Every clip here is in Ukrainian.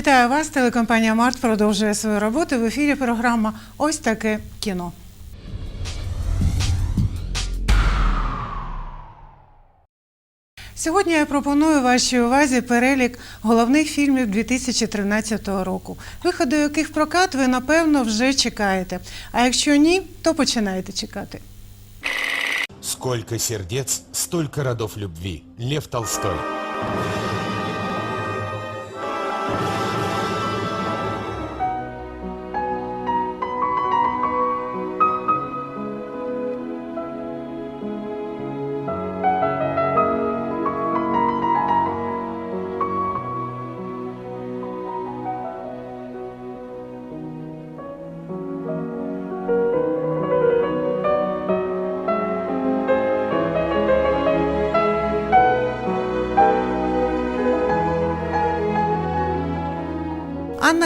Вітаю вас. Телекомпанія Март продовжує свою роботу. В ефірі програма Ось таке кіно. Сьогодні я пропоную вашій увазі перелік головних фільмів 2013 року, виходу яких прокат ви напевно вже чекаєте. А якщо ні, то починаєте чекати. Сколько сердец, столько родов любви. Лев Толстой.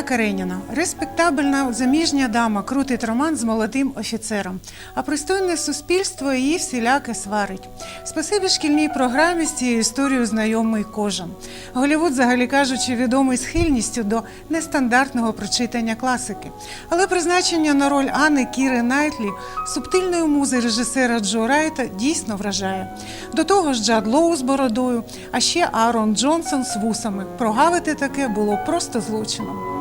Кареніна респектабельна заміжня дама, крутить роман з молодим офіцером. А пристойне суспільство її всіляке сварить. Спасибі шкільній програмі з цією історією знайомий кожен. Голівуд, взагалі кажучи, відомий схильністю до нестандартного прочитання класики. Але призначення на роль Анни Кіри Найтлі, субтильної музи режисера Джо Райта, дійсно вражає. До того ж, Джад Лоу з бородою, а ще Аарон Джонсон з вусами. Прогавити таке було просто злочином.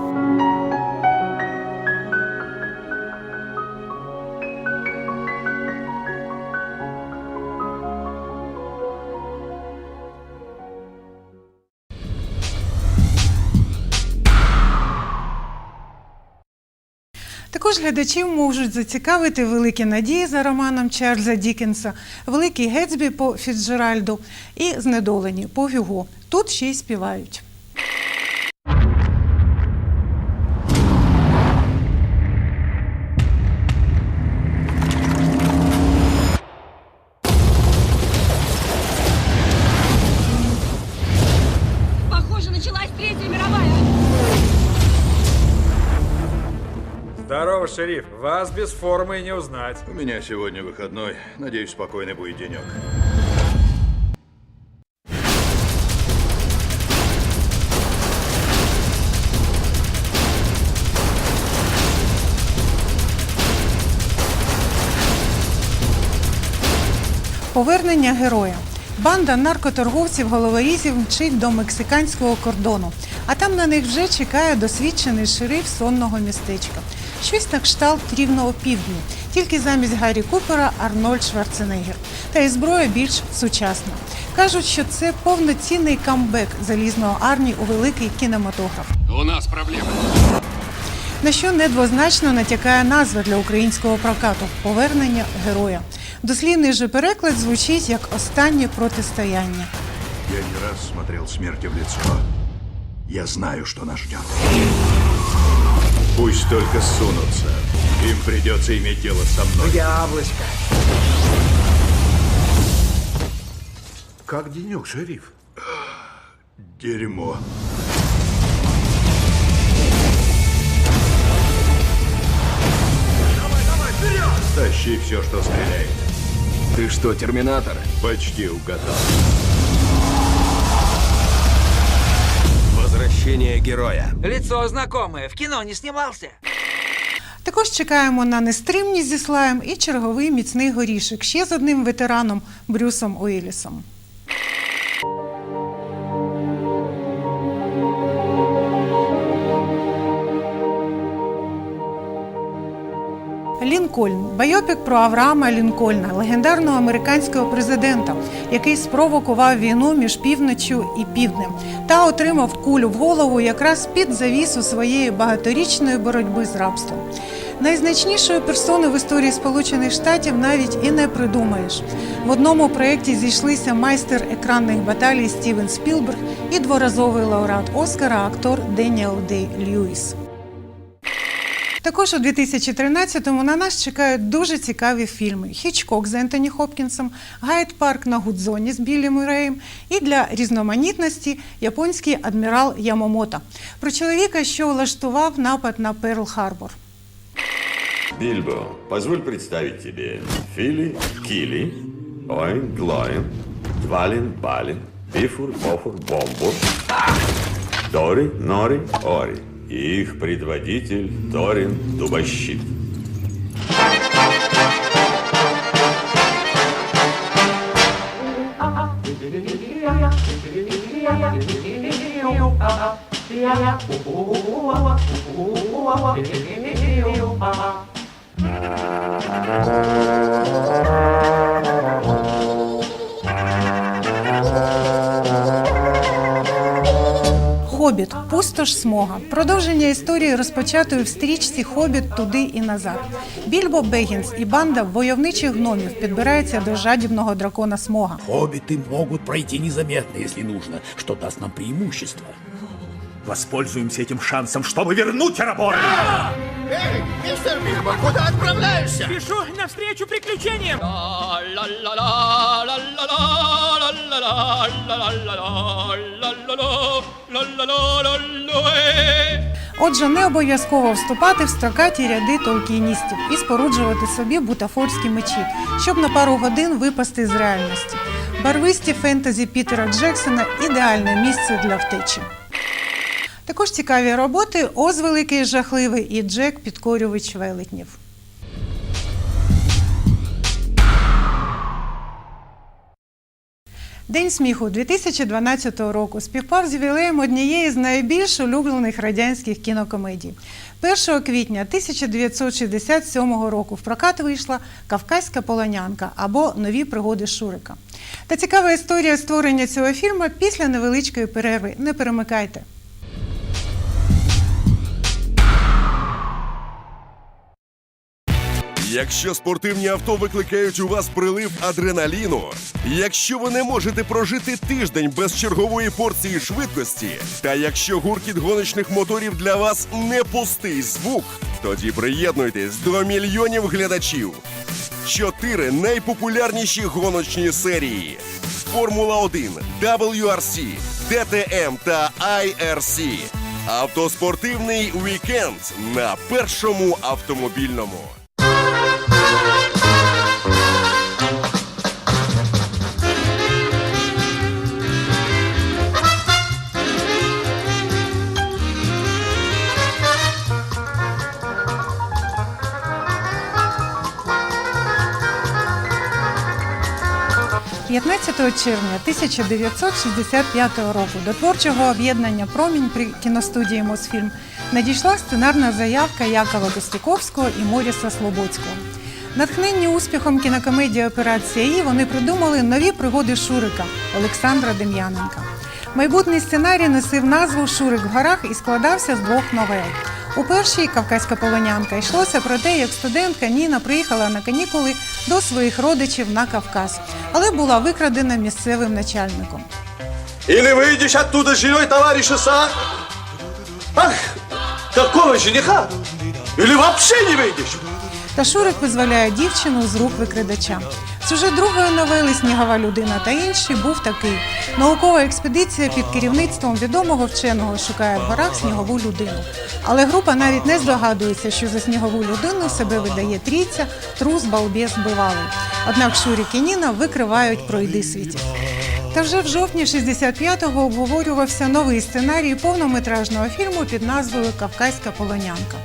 Також глядачів можуть зацікавити великі надії за романом Чарльза Дікенса, Великий Гетсбі по Фіцджеральду і Знедолені по Гюго. Тут ще й співають. Похоже, началась Третья мировая. Здорово, шериф. Вас без формы и не узнать. У меня сегодня выходной. Надеюсь, спокойный будет денек. Повернення героя. Банда наркоторговців головорізів мчить до мексиканського кордону, а там на них вже чекає досвідчений шериф сонного містечка. Щось на кшталт рівного півдня, тільки замість Гаррі Купера Арнольд Шварценеггер. Та й зброя більш сучасна. Кажуть, що це повноцінний камбек залізного армії у великий кінематограф. У нас проблемы. На що недвозначно натякає назва для українського прокату повернення героя. Дослівний же переклад звучить як останнє протистояння. Я не раз смотрел смерти в лицо. Я знаю, что нас ждет. Пусть только сунутся. Им придется иметь дело со мной. Яблочко. Как денек, шериф? Дерьмо. Тащи все, что стреляет. Ты что, терминатор? Почти угадал. Возвращение героя. Лицо знакомое, в кіно не снимался? Також чекаємо на нестримність зі слаєм і черговий міцний горішок ще з одним ветераном Брюсом Уіллісом. Лінкольн байопік про Авраама Лінкольна, легендарного американського президента, який спровокував війну між півночю і півднем та отримав кулю в голову якраз під завісу своєї багаторічної боротьби з рабством. Найзначнішою персоною в історії Сполучених Штатів навіть і не придумаєш. В одному проєкті зійшлися майстер екранних баталій Стівен Спілберг і дворазовий лауреат Оскара актор Деніел Дей Льюіс. Також у 2013-му на нас чекають дуже цікаві фільми: Хічкок з Ентоні Хопкінсом, Гайд Парк на Гудзоні з Біллі Мюреєм і для різноманітності японський адмірал Ямомото про чоловіка, що влаштував напад на Перл Харбор. Бильбо, позволь представить тебе Фили, Кили, Оин, Глоин, Двалин, Балин, Бифур, Бофур, Бомбур. Тори, Нори, Ори. И их предводитель Торин Дубощит. Хобіт пустош смога. Продовження історії розпочатої в стрічці Хобіт туди і назад. Більбо Бегінс і банда войовничих гномів підбираються до жадібного дракона смога. Хобіти можуть пройти незаметно, якщо нужно, що дасть нам преимущество. Воспользуємося цим шансом, чтобы вернуть Арабора! Спешу навстречу приключениям! Отже, не обов'язково вступати в строкаті ряди толкіністів і споруджувати собі бутафорські мечі, щоб на пару годин випасти з реальності. Барвисті фентезі Пітера Джексона ідеальне місце для втечі. Також цікаві роботи Оз Великий Жахливий і Джек Підкорювач велетнів. День сміху 2012 року співпав з ювілеєм однієї з найбільш улюблених радянських кінокомедій. 1 квітня 1967 року в прокат вийшла Кавказька полонянка або Нові пригоди Шурика. Та цікава історія створення цього фільму після невеличкої перерви. Не перемикайте. Якщо спортивні авто викликають у вас прилив адреналіну, якщо ви не можете прожити тиждень без чергової порції швидкості, та якщо гуркіт гоночних моторів для вас не пустий звук, тоді приєднуйтесь до мільйонів глядачів. Чотири найпопулярніші гоночні серії: Формула 1, WRC, DTM та IRC. Автоспортивний вікенд на першому автомобільному. – 15 червня 1965 року до творчого об'єднання Промінь при кіностудії Мосфільм надійшла сценарна заявка Якова Костюковського і Моріса Слободського. Натхненні успіхом кінокомедії Операція І вони придумали нові пригоди Шурика Олександра Дем'яненка. Майбутній сценарій носив назву Шурик в горах і складався з двох новел. У першій Кавказька полонянка йшлося про те, як студентка Ніна приїхала на канікули до своїх родичів на Кавказ, але була викрадена місцевим начальником. Или выйдешь оттуда с женой товарища Са... Ах, какого жениха? Или вообще не выйдешь? Та Шурик визволяє дівчину з рук викрадача. Сюжет другої новели Снігова людина та інші був такий: наукова експедиція під керівництвом відомого вченого шукає в горах снігову людину. Але група навіть не здогадується, що за снігову людину себе видає трійця, трус, балбес, бивалий. Однак Шурик і Ніна викривають пройди світів. Та вже в жовтні 65-го обговорювався новий сценарій повнометражного фільму під назвою Кавказька полонянка.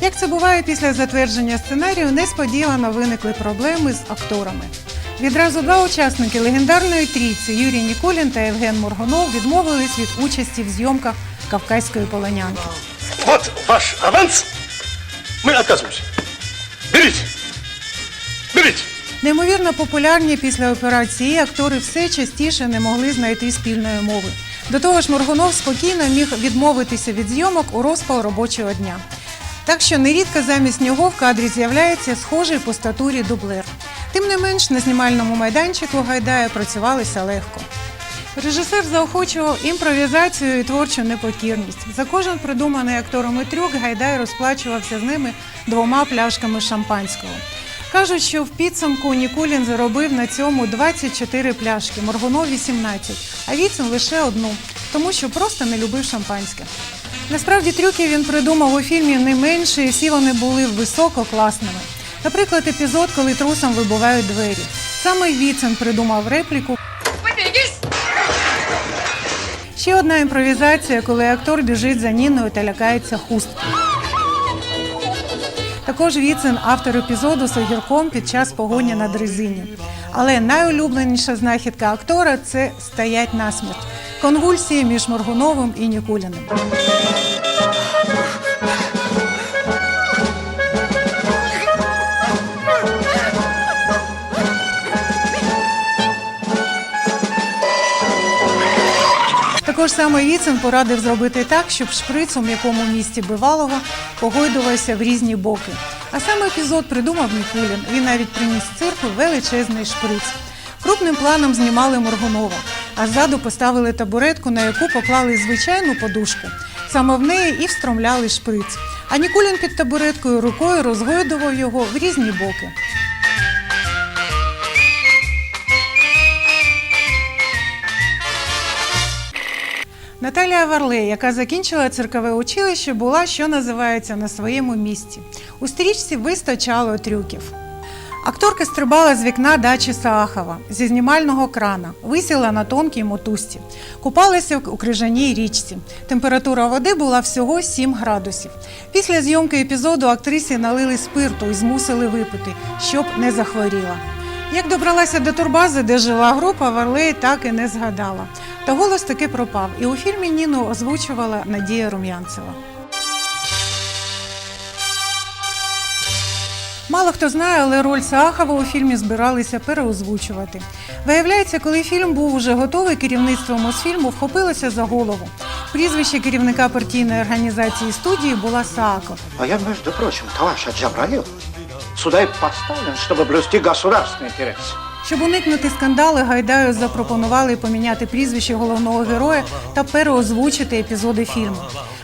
Як це буває після затвердження сценарію, несподівано виникли проблеми з акторами. Відразу два учасники легендарної трійці Юрій Ніколін та Євген Моргунов відмовились від участі в зйомках Кавказької полонянки. Вот ваш аванс. Мы отказываемся. Берите. Берите. Неймовірно популярні після операції актори все частіше не могли знайти спільної мови. До того ж, Моргунов спокійно міг відмовитися від зйомок у розпал робочого дня. Так що нерідко замість нього в кадрі з'являється схожий по статурі дублер. Тим не менш, на знімальному майданчику Гайдая працювалися легко. Режисер заохочував імпровізацію і творчу непокірність. За кожен придуманий акторами трюк Гайдай розплачувався з ними двома пляшками шампанського. Кажуть, що в підсумку Нікулін заробив на цьому 24 пляшки, Моргунов 18, а Віцин лише одну, тому що просто не любив шампанське. Насправді трюків він придумав у фільмі не менше, і всі вони були висококласними. Наприклад, епізод, коли трусам вибивають двері. Саме Віцин придумав репліку. Ще одна імпровізація, коли актор біжить за Ніною та лякається хустки. Також Віцин автор епізоду з огірком під час погоні на дрезині. Але найулюбленіша знахідка актора це стоять насмерть. Конвульсії між Моргуновим і Нікуліним. Також саме Віцин порадив зробити так, щоб шприц у м'якому місці бивалого погойдувався в різні боки. А саме епізод придумав Нікулін. Він навіть приніс з цирку величезний шприц. Крупним планом знімали Моргунова, а ззаду поставили табуретку, на яку поклали звичайну подушку. Саме в неї і встромляли шприц. А Нікулін під табуреткою рукою розгойдував його в різні боки. Наталія Варлей, яка закінчила циркове училище, була, що називається, на своєму місці. У стрічці вистачало трюків. Акторка стрибала з вікна дачі Саахова зі знімального крана, висіла на тонкій мотузці, купалася у крижаній річці. Температура води була всього 7 градусів. Після зйомки епізоду актрисі налили спирту і змусили випити, щоб не захворіла. Як добралася до турбази, де жила група, Варлей так і не згадала. Та голос таки пропав, і у фільмі Ніну озвучувала Надія Рум'янцева. Мало хто знає, але роль Саахова у фільмі збиралися переозвучувати. Виявляється, коли фільм був уже готовий, керівництво Мосфільму вхопилося за голову. Прізвище керівника партійної організації студії була Сааков. А я, между прочим, товарищ Аджабраил, сюда и подставлен, чтобы блюсти государственный интерес. Щоб уникнути скандали, Гайдаю запропонували поміняти прізвище головного героя та переозвучити епізоди фільму.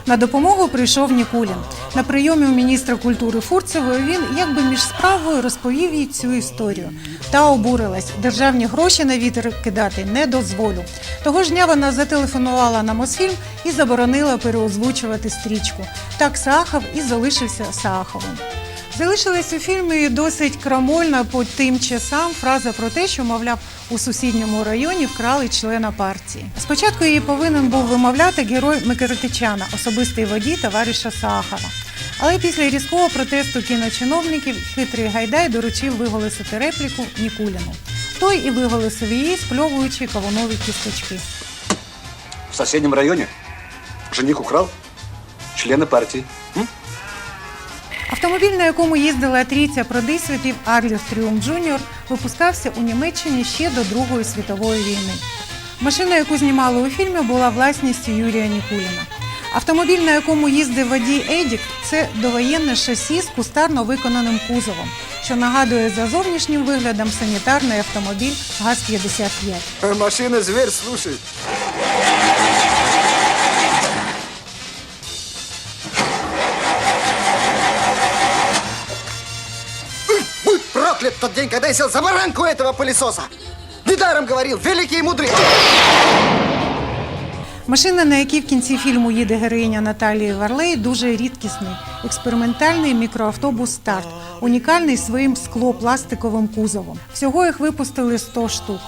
На допомогу прийшов Нікулін. На прийомі у міністра культури Фурцевої він якби між справою розповів їй цю історію. Та обурилась. Державні гроші на вітер кидати не дозволю. Того ж дня вона зателефонувала на Мосфільм і заборонила переозвучувати стрічку. Так Саахов і залишився Сааховим. Залишилась у фільмі досить крамольна по тим часам фраза про те, що, мовляв, у сусідньому районі вкрали члена партії. Спочатку її повинен був вимовляти герой Микритичана, особистий водій товариша Сахара. Але після різкого протесту кіночиновників хитрий Гайдай доручив виголосити репліку Нікуліну. Той і виголосив її, спльовуючи кавунові кісточки. В соседнем районе жених украл члены партии. Автомобіль, на якому їздила трійця продисвітів Арліс Тріум Джуніор, випускався у Німеччині ще до Другої світової війни. Машина, яку знімали у фільмі, була власністю Юрія Нікуліна. Автомобіль, на якому їздив водій Едік, це довоєнне шасі з кустарно виконаним кузовом, що нагадує за зовнішнім виглядом санітарний автомобіль ГАЗ-55. Машина зверь, слушай. день, когда я сел за баранку этого пылесоса! Недаром говорил, великий и мудрый! Машина, на якій в кінці фільму їде героїня Наталії Варлей, дуже рідкісний, експериментальний мікроавтобус Старт, унікальний своїм склопластиковим кузовом. Всього їх випустили 100 штук.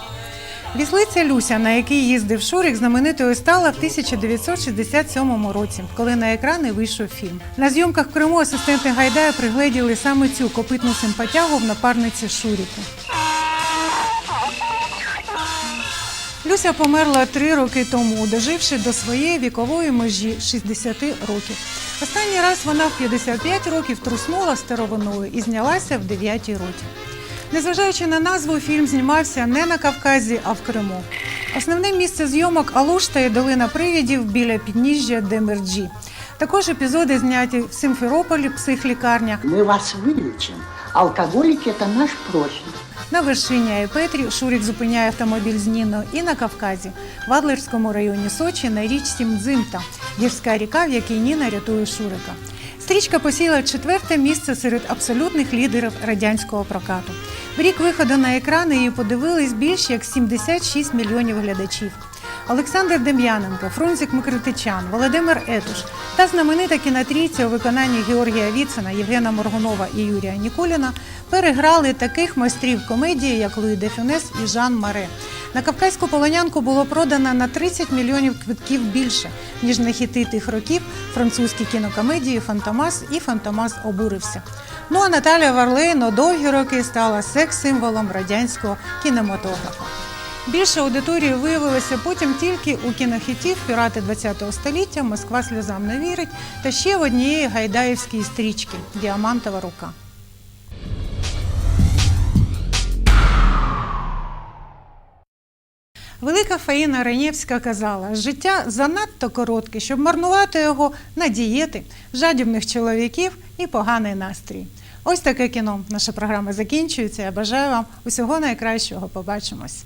Віслиця Люся, на якій їздив Шурик, знаменитою стала в 1967 році, коли на екрани вийшов фільм. На зйомках в Криму асистенти Гайдая пригледіли саме цю копитну симпатягу в напарниці Шуріку. Люся померла три роки тому, доживши до своєї вікової межі 60 років. Останній раз вона в 55 років труснула старовиною і знялася в 9 році. Незважаючи на назву, фільм знімався не на Кавказі, а в Криму. Основне місце зйомок Алушта і долина привідів біля підніжжя Демерджі. Також епізоди зняті в Симферополі, психлікарня, Мы вас вылечим. Алкоголики – это наш профиль. На вершині Айпетрі Шурік зупиняє автомобіль з Ніною і на Кавказі, в Адлерському районі Сочі на річці Мдзимта, гірська ріка, в якій Ніна рятує Шурика. Стрічка посіла четверте місце серед абсолютних лідерів радянського прокату. В рік виходу на екрани її подивились більш як 76 мільйонів глядачів. Олександр Дем'яненко, Фрунзик Микритичан, Володимир Етуш та знаменита кінотрійця у виконанні Георгія Віцина, Євгена Моргунова і Юрія Нікуліна переграли таких майстрів комедії, як Луї де Фюнес і Жан Маре. На кавказьку полонянку було продано на 30 мільйонів квитків більше, ніж на хіти тих років французькі кінокомедії Фантомас і Фантомас обурився. Ну а Наталя Варлейно довгі роки стала секс-символом радянського кінематографа. Більше аудиторії виявилося потім тільки у кінохітів Пірати ХХ століття, Москва сльозам не вірить та ще в однієї гайдаївської стрічки Діамантова рука. Велика Фаїна Ранєвська казала: життя занадто коротке, щоб марнувати його на дієти, жадібних чоловіків і поганий настрій. Ось таке кіно. Наша програма закінчується. Я бажаю вам усього найкращого. Побачимось.